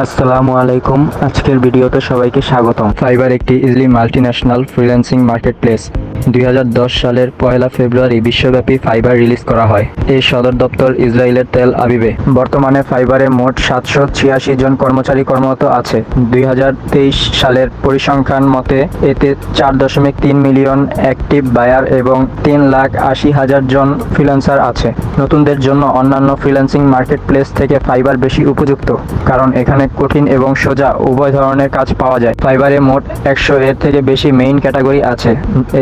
আসসালামু আলাইকুম। আজকের ভিডিওতে সবাইকে স্বাগতম। ফাইবার একটি Israeli multinational freelancing market place দুই হাজার দশ সালের পয়লা ফেব্রুয়ারি বিশ্বব্যাপী ফাইবার রিলিজ করা হয়। এই সদর দপ্তর ইসরায়েলের তেল আবিবে। বর্তমানে ফাইবারে মোট সাতশো ছিয়াশি জন কর্মচারী কর্মরত আছে। দুই হাজার তেইশ সালের পরিসংখ্যান মতে, এতে চার দশমিক তিন মিলিয়ন অ্যাক্টিভ বায়ার এবং তিন লাখ আশি হাজার জন ফ্রিল্যান্সার আছে। নতুনদের জন্য অন্যান্য ফ্রিল্যান্সিং মার্কেট প্লেস থেকে ফাইবার বেশি উপযুক্ত। কারণ এখানে কঠিন এবং সোজা উভয় ধরনের কাজ পাওয়া যায়। ফাইবারে মোট একশো এর থেকে বেশি মেইন ক্যাটাগরি আছে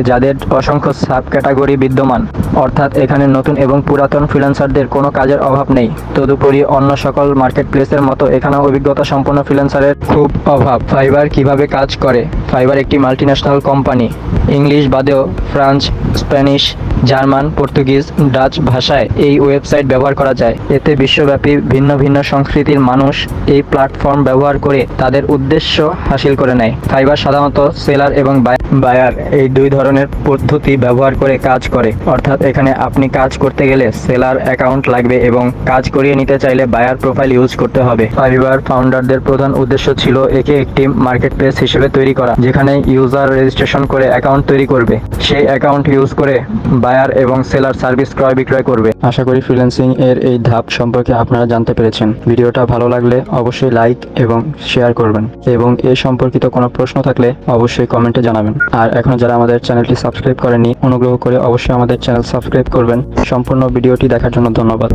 যাদের অসংখ্য সাব ক্যাটাগরি বিদ্যমান। অর্থাৎ এখানে নতুন এবং পুরাতন ফ্রিল্যান্সারদের কোনো কাজের অভাব নেই। তদুপরি অন্য সকল মার্কেট প্লেসের মতো এখানে অভিজ্ঞতা সম্পন্ন ফ্রিল্যান্সারের খুব অভাব। ফাইবার কীভাবে কাজ করে? ফাইবার একটি মাল্টিন্যাশনাল কোম্পানি ইংলিশ বাদেও France, Spanish, German, Portuguese, Dutch ভাষায় এই ওয়েবসাইট ব্যবহার করা যায়। এতে বিশ্বব্যাপী ভিন্ন ভিন্ন সংস্কৃতির মানুষ এই প্ল্যাটফর্ম ব্যবহার করে তাদের উদ্দেশ্য হাসিল করে নেয়। ফাইবার সাধারণত সেলার এবং বায়ার এই দুই ধরনের পদ্ধতি ব্যবহার করে কাজ করে। অর্থাৎ এখানে আপনি কাজ করতে গেলে সেলার অ্যাকাউন্ট লাগবে এবং কাজ করিয়ে নিতে চাইলে বায়ার প্রোফাইল ইউজ করতে হবে। ফাইবার ফাউন্ডারদের প্রধান উদ্দেশ্য ছিল একে একটি মার্কেট প্লেস হিসেবে তৈরি করা, যেখানে ইউজার রেজিস্ট্রেশন করে অ্যাকাউন্ট তৈরি করবে। সেই অ্যাকাউন্ট ইউজ করে বায়ার এবং সেলার সার্ভিস ক্রয় বিক্রয় করবে। আশা করি ফ্রিল্যান্সিং এর এই ধাপ সম্পর্কে আপনারা জানতে পেরেছেন। ভিডিওটা ভালো লাগলে অবশ্যই লাইক এবং শেয়ার করবেন। এবং এ সম্পর্কিত কোনো প্রশ্ন থাকলে অবশ্যই কমেন্টে জানাবেন। আর এখন যারা আমাদের চ্যানেলটি সাবস্ক্রাইব করেনি অনুগ্রহ করে অবশ্যই আমাদের চ্যানেল সাবস্ক্রাইব করবেন। সম্পূর্ণ ভিডিওটি দেখার জন্য ধন্যবাদ।